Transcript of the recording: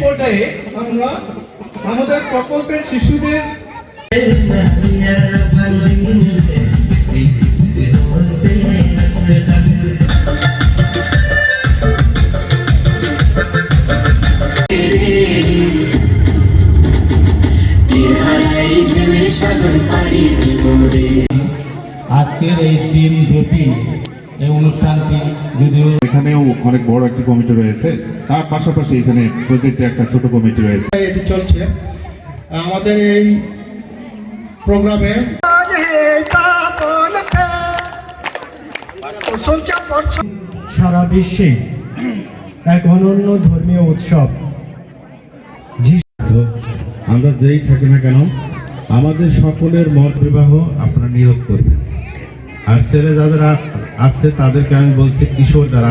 পর্যায়ে আমরা আমাদের প্রকল্পের শিশুদের আজকের এই দিন ব্যাপী এই অনুষ্ঠানটি যদিও এখানেও অনেক বড় একটি কমিটি রয়েছে। তার পাশাপাশি এখানে প্রজেক্টে একটা ছোট কমিটি রয়েছে। এটি চলছে। আমাদের এই প্রোগ্রামে সারা বিশ্বে এক অনন্য ধর্মীয় উৎসব। আমরা যেই থাকি না কেন আমাদের সকলের মত বিবাহ আপনারা নিয়োগ করবেন। আর ছেলে যাদের আ- আছে তাদেরকে আমি বলছি কিশোর যারা